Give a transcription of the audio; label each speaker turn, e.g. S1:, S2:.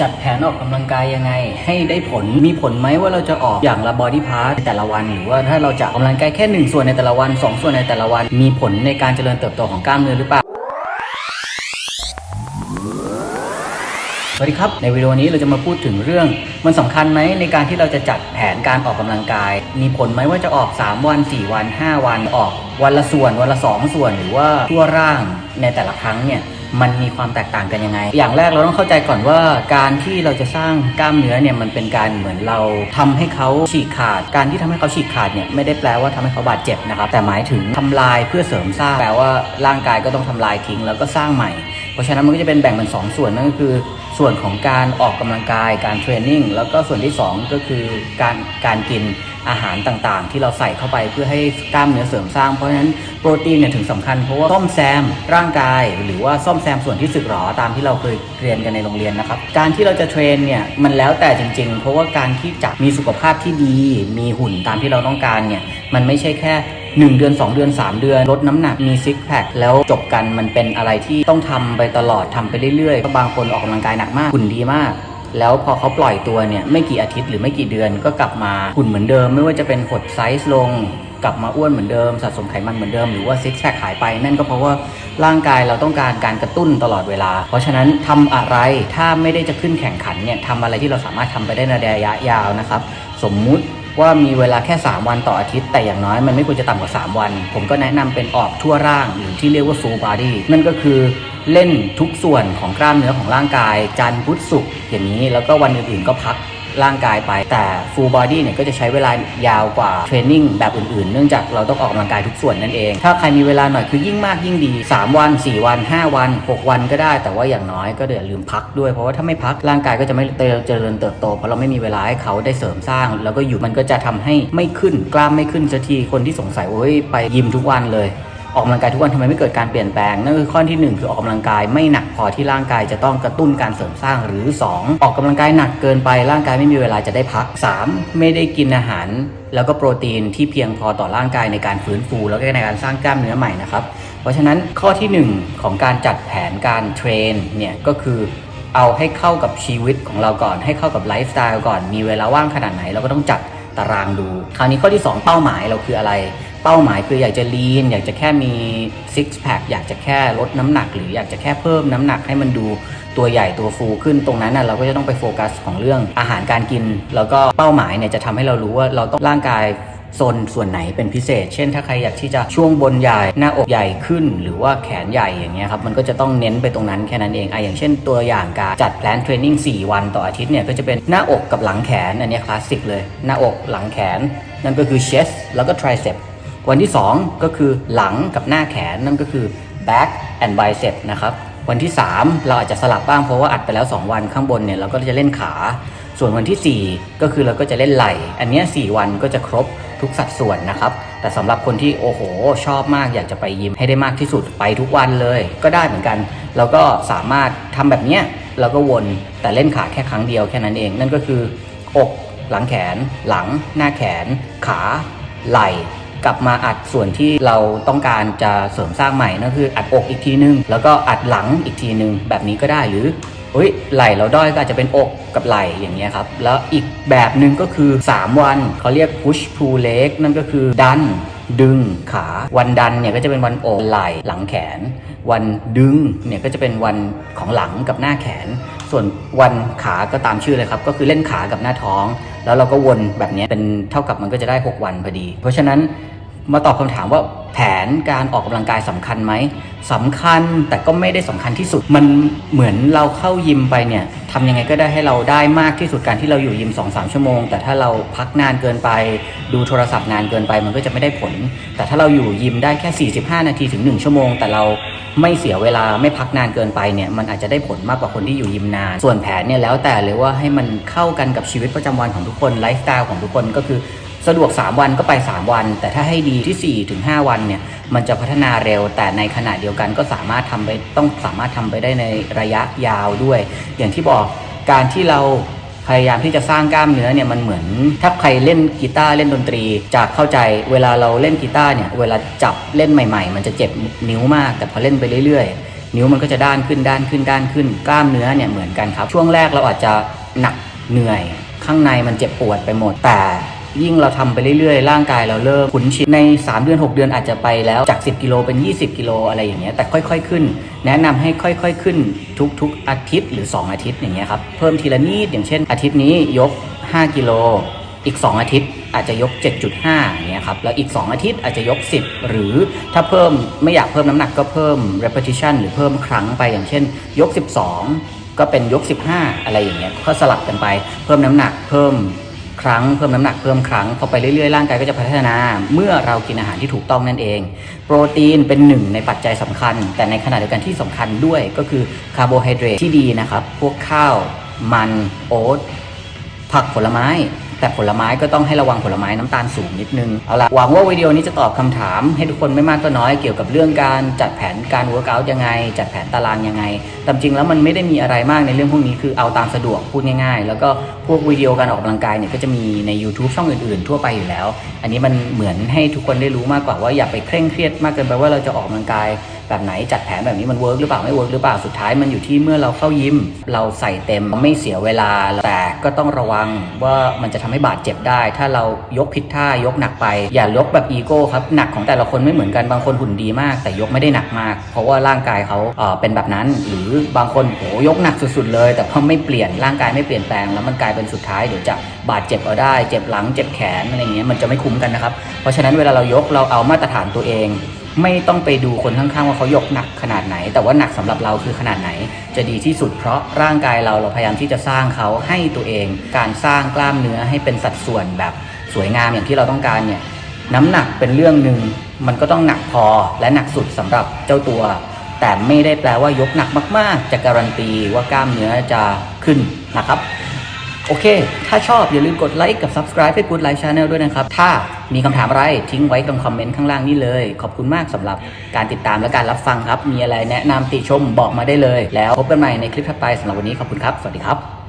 S1: จัดแผนออกกำลังกายยังไง ให้ได้ผลมีผลไหมว่าเราจะออกอย่างละบอดี้พาร์ทแต่ละวันหรือว่าถ้าเราจะออกกำลังกายแค่หนึ่งส่วนในแต่ละวันสองส่วนในแต่ละวัน มีผลในการเจริญเติบโตของกล้ามเนื้อหรือเปล่าสวัสดีครับ ในวิดีโอนี้เราจะมาพูดถึงเรื่อง มันสำคัญไหมในการที่เราจะจัดแผนการออกกำลังกาย มีผลไหมว่าจะออก 3 วัน 4 วัน 5 วันออก วันละส่วนวันละ 2 ส่วนหรือว่าทั่วร่างในแต่ละครั้งเนี่ย มันมีความแตกต่างกันยังไง อย่างแรกเราต้องเข้าใจก่อนว่าการที่เราจะสร้างกล้ามเนื้อเนี่ยมันเป็นการเหมือนเราทำให้เขาฉีกขาด การที่ทำให้เขาฉีกขาดเนี่ยไม่ได้แปลว่าทำให้เขาบาดเจ็บนะครับ แต่หมายถึงทำลายเพื่อเสริมสร้างแปลว่าร่างกายก็ต้องทำลายทิ้งแล้วก็สร้างใหม่ เพราะฉะนั้นมันก็จะเป็นแบ่งเป็นสองส่วนนั่นก็คือส่วนของการออกกำลังกาย การเทรนนิ่งแล้วก็ส่วนที่ 2 ก็คือการการกิน อาหารต่างๆ ที่เราใส่เข้าไปเพื่อให้กล้ามเนื้อเสริมสร้างเพราะฉะนั้นโปรตีนเนี่ยถึงสำคัญเพราะว่าซ่อมแซมร่างกาย หรือว่าซ่อมแซมส่วนที่สึกหรอตามที่เราเคยเรียนกันในโรงเรียนนะครับ การที่เราจะเทรนเนี่ยมันแล้วแต่จริง ๆ เพราะว่าการที่จะมีสุขภาพที่ดี มีหุ่นตามที่เราต้องการเนี่ยมันไม่ใช่แค่1 เดือน 2 เดือน 3 เดือน ลดน้ำหนักมีซิกแพคแล้วจบกันมันเป็นอะไรที่ต้องทำไปตลอดทำไปเรื่อยๆบางคนออกกำลังกายหนักมากหุ่นดีมาก แล้วพอเขาปล่อยตัวเนี่ยไม่กี่อาทิตย์หรือไม่กี่เดือนก็กลับมาหุ่นเหมือนเดิม ไม่ว่าจะเป็นหดไซส์ลง กลับมาอ้วนเหมือนเดิมสะสมไขมันเหมือนเดิมหรือว่าซิกแพคหายไป นั่นก็เพราะว่าร่างกายเราต้องการการกระตุ้นตลอดเวลา เพราะฉะนั้นทำอะไรถ้าไม่ได้จะขึ้นแข่งขันเนี่ยทำอะไรที่เราสามารถทำไปได้ในระยะยาวนะครับ สมมุติ ว่ามีเวลาแค่ 3 วันต่ออาทิตย์ แต่อย่างน้อยมันไม่ควรจะต่ำกว่า 3 วัน ผมก็แนะนำเป็นออกทั่วร่างหรือที่เรียกว่า full body นั่นก็คือเล่นทุกส่วนของกล้ามเนื้อของร่างกาย จันทร์พุธศุกร์อย่างนี้ แล้วก็วันอื่นๆก็พัก ร่างกายไป แต่ full body เนี่ยก็จะใช้เวลายาวกว่าเทรนนิ่งแบบอื่นๆ เนื่องจากเราต้องออกกำลังกายทุกส่วนนั่นเอง ถ้าใครมีเวลาหน่อยคือยิ่งมากยิ่งดี 3 วัน 4 วัน 5 วัน 6 วันก็ได้ แต่ว่าอย่างน้อยก็เดี๋ยวลืมพักด้วย เพราะว่าถ้าไม่พักร่างกายก็จะไม่เจริญเติบโต เพราะเราไม่มีเวลาให้เขาได้เสริมสร้าง แล้วก็อยู่มันก็จะทำให้ไม่ขึ้นกล้ามไม่ขึ้นสักทีคนที่สงสัยว่าเฮ้ยไปยิมทุกวันเลย ออกกำลังกายทุกวันทำไมไม่เกิดการเปลี่ยนแปลงนั่นคือข้อที่หนึ่งคือออกกำลังกายไม่หนักพอที่ร่างกายจะต้องกระตุ้นการเสริมสร้างหรือ 2 ออกกำลังกายหนักเกินไปร่างกายไม่มีเวลาจะได้พัก 3 ไม่ได้กินอาหาร แล้วก็โปรตีนที่เพียงพอต่อร่างกายในการฟื้นฟู แล้วก็ในการสร้างกล้ามเนื้อใหม่นะครับเพราะฉะนั้นข้อที่หนึ่งของการจัดแผนการเทรนเนี่ยก็คือเอาให้เข้ากับชีวิตของเราก่อน ให้เข้ากับไลฟ์สไตล์ก่อนมีเวลาว่างขนาดไหนเราก็ต้องจัดตารางดู คราวนี้ข้อที่ 2 เป้าหมายเราคืออะไร เป้าหมายคืออยากจะลีนอยากจะแค่มีซิกแพคอยากจะแค่ลดน้ำหนัก หรืออยากจะแค่เพิ่มน้ำหนักให้มันดูตัวใหญ่ตัวฟูขึ้นตรงนั้นน่ะเราก็จะต้องไปโฟกัสของเรื่องอาหารการกิน แล้วก็เป้าหมายเนี่ยจะทำให้เรารู้ว่าเราต้องร่างกายโซนส่วนไหนเป็นพิเศษ เช่น ถ้าใครอยากที่จะช่วงบนใหญ่ หน้าอกใหญ่ขึ้น หรือว่าแขนใหญ่อย่างเงี้ยครับ มันก็จะต้องเน้นไปตรงนั้นแค่นั้นเองไออย่างเช่นตัวอย่างการจัดแพลนเทรนนิ่ง4 วันต่ออาทิตย์เนี่ย ก็จะเป็นหน้าอกกับหลังแขน อันนี้คลาสสิกเลย หน้าอกหลังแขน นั่นก็คือ chest แล้วก็ tricep วันที่ 2 ก็คือหลังกับหน้าแขนนั่นก็คือ back and bicep นะครับวันที่ 3 เราอาจจะสลับบ้างเพราะว่าอัดไปแล้ว 2 วันข้างบนเนี่ยเราก็จะเล่นขา ส่วนวันที่ 4 ก็คือเราก็จะเล่นไหล่ อันเนี้ย4วันก็จะครบทุกสัดส่วนนะครับ แต่สำหรับคนที่โอ้โห ชอบมากอยากจะไปยิมให้ได้มากที่สุดไปทุกวันเลย ก็ได้เหมือนกัน เราก็สามารถทำแบบเนี้ยเราก็วนแต่เล่นขาแค่ครั้งเดียวแค่นั้นเอง นั่นก็คือ อก หลังแขน หลัง หน้าแขน ขา ไหล่ กลับมาอัดส่วนที่เราต้องการจะเสริมสร้างใหม่นั่นคืออัดอกอีกทีนึง แล้วก็อัดหลังอีกทีนึง แบบนี้ก็ได้หรือเฮ้ยไหล่เราด้อยก็อาจจะเป็นอกกับไหล่อย่างเงี้ยครับ แล้วอีกแบบหนึ่งก็คือ 3 วันเขาเรียก push pull leg นั่นก็คือดันดึงขาวันดันเนี่ยก็จะเป็นวันอกไหล่หลังแขน วันดึงเนี่ยก็จะเป็นวันของหลังกับหน้าแขน ส่วนวันขาก็ตามชื่อเลยครับ ก็คือเล่นขากับหน้าท้อง แล้วเราก็วนแบบนี้เป็นเท่ากับมันก็จะได้ 6 วันพอดี เพราะฉะนั้น มาตอบคำถามว่าแผนการออกกำลังกายสำคัญไหมสำคัญแต่ก็ไม่ได้สำคัญที่สุด มันเหมือนเราเข้ายิมไปเนี่ยทำยังไงก็ได้ให้เราได้มากที่สุดการที่เราอยู่ยิม2-3ชั่วโมง แต่ถ้าเราพักนานเกินไป ดูโทรศัพท์นานเกินไป มันก็จะไม่ได้ผล แต่ถ้าเราอยู่ยิมได้แค่ 45 นาทีถึง 1 ชั่วโมง แต่เราไม่เสียเวลาไม่พักนานเกินไปเนี่ยมันอาจจะได้ผลมากกว่าคนที่อยู่ยิมนาน ส่วนแผนเนี่ยแล้วแต่เลยว่าให้มันเข้ากันกับชีวิตประจำวันของทุกคนไลฟ์สไตล์ของทุกคนก็คือ สะดวก 3 วันก็ไป 3 วัน แต่ถ้าให้ดีที่ 4 ถึง 5 วันเนี่ยมันจะพัฒนาเร็ว แต่ในขณะเดียวกันก็สามารถทำไปต้องสามารถทำไปได้ในระยะยาวด้วย อย่างที่บอกการที่เราพยายามที่จะสร้างกล้ามเนื้อเนี่ยมันเหมือน ถ้าใครเล่นกีตาร์เล่นดนตรีจะเข้าใจเวลาเราเล่นกีตาร์เนี่ยเวลาจับเล่นใหม่ ๆ มันจะเจ็บนิ้วมาก แต่พอเล่นไปเรื่อยๆ นิ้วมันก็จะด้านขึ้นด้านขึ้นด้านขึ้น กล้ามเนื้อเนี่ยเหมือนกันครับ ช่วงแรกเราอาจจะหนักเหนื่อย ข้างในมันเจ็บปวดไปหมดแต่ ยิ่งเราทำไปเรื่อยๆ ร่างกายเราเริ่มคุ้นชินใน 3 เดือน 6 เดือนอาจจะไปแล้วจาก 10 กิโลเป็น 20 กิโลอะไรอย่างเงี้ยแต่ค่อยๆขึ้น แนะนำให้ค่อยๆขึ้นทุกๆ อาทิตย์หรือ 2 อาทิตย์อย่างเงี้ยครับเพิ่มทีละนิดอย่างเช่น อาทิตย์นี้ยก 5 กิโลอีก 2 อาทิตย์อาจจะยก 7.5อย่างเงี้ยครับแล้วอีก 2 อาทิตย์อาจจะยก 10 หรือถ้าเพิ่มไม่อยากเพิ่มน้ำหนักก็เพิ่ม repetition หรือเพิ่มครั้งไปอย่างเช่น ยก 12 ก็เป็นยก 15 อะไรอย่างเงี้ยก็สลับกันไปเพิ่มน้ำหนักเพิ่ม ครั้งเพิ่มน้ำหนักเพิ่มครั้งพอไปเรื่อยๆร่างกายก็จะพัฒนา เมื่อเรากินอาหารที่ถูกต้องนั่นเอง โปรตีนเป็นหนึ่งในปัจจัยสำคัญ แต่ในขณะเดียวกันที่สำคัญด้วยก็คือคาร์โบไฮเดรตที่ดีนะครับ พวกข้าว มันโอ๊ตผักผลไม้ แต่ผลไม้ก็ต้องให้ระวังผลไม้น้ำตาลสูงนิดนึง เอาละหวังว่าวิดีโอนี้จะตอบคำถามให้ทุกคนไม่มากก็น้อยเกี่ยวกับเรื่องการจัดแผนการเวิร์กอัยังไง จัดแผนตารางยังไงตามจริงแล้วมันไม่ได้มีอะไรมากในเรื่องพวกนี้คือเอาตามสะดวกพูดง่าย ๆ แล้วก็พวกวิดีโอการออกกำลังกายเนี่ยก็จะมีใน YouTube ช่องอื่นๆ ทั่วไปอยู่แล้ว อันนี้มันเหมือนให้ทุกคนได้รู้มากกว่าว่าอย่าไปเคร่งเครียดมากเกินไปว่าเราจะออกกำลังกายแบบไหนจัดแผนแบบนี้มันเวิร์กหรือเปล่าไม่เวิร์กหรือเปล่าสุดท้ายมันอยู่ที่เมื่อเราเข้ายิมเราใส่เต็มไม่เสียเวลาแต่ก็ต้องระวังว่ามันจะทำให้บาดเจ็บได้ ถ้าเรายกผิดท่ายกหนักไป อย่ายกแบบอีโก้ครับหนักของแต่ละคนไม่เหมือนกันบางคนหุ่นดีมาก แต่ยกไม่ได้หนักมาก เพราะว่าร่างกายเขาเเป็นแบบนั้น หรือบางคนโหยกหนักสุดๆเลย แต่พอไม่เปลี่ยนร่างกายไม่เปลี่ยนแปลงแล้วมันกลายเป็นสุดท้ายเดี๋ยวจะบาดเจ็บเอาได้ เจ็บหลังเจ็บแขนอะไรเงี้ยมันจะไม่คุ้มกันนะครับเพราะฉะนั้นเวลาเรายกเราเอามาตรฐานตัวเอง ไม่ต้องไปดูคนข้างๆว่าเขายกหนักขนาดไหน แต่ว่าหนักสำหรับเราคือขนาดไหน จะดีที่สุดเพราะร่างกายเราเราพยายามที่จะสร้างเขาให้ตัวเอง การสร้างกล้ามเนื้อให้เป็นสัดส่วนแบบสวยงามอย่างที่เราต้องการเนี่ยน้ำหนักเป็นเรื่องหนึ่งมันก็ต้องหนักพอและหนักสุดสำหรับเจ้าตัว แต่ไม่ได้แปลว่ายกหนักมาก ๆ จะการันตีว่ากล้ามเนื้อจะขึ้นนะครับ โอเค ถ้าชอบอย่าลืมกดไลค์กับ subscribe ให้ Good Life Channel ด้วยนะครับ ถ้ามีคำถามอะไรทิ้งไว้ตรงคอมเมนต์ข้างล่างนี้เลย ขอบคุณมากสำหรับการติดตามและการรับฟังครับ มีอะไรแนะนำติชมบอกมาได้เลย แล้วพบกันใหม่ในคลิปถัดไปสำหรับวันนี้ขอบคุณครับ สวัสดีครับ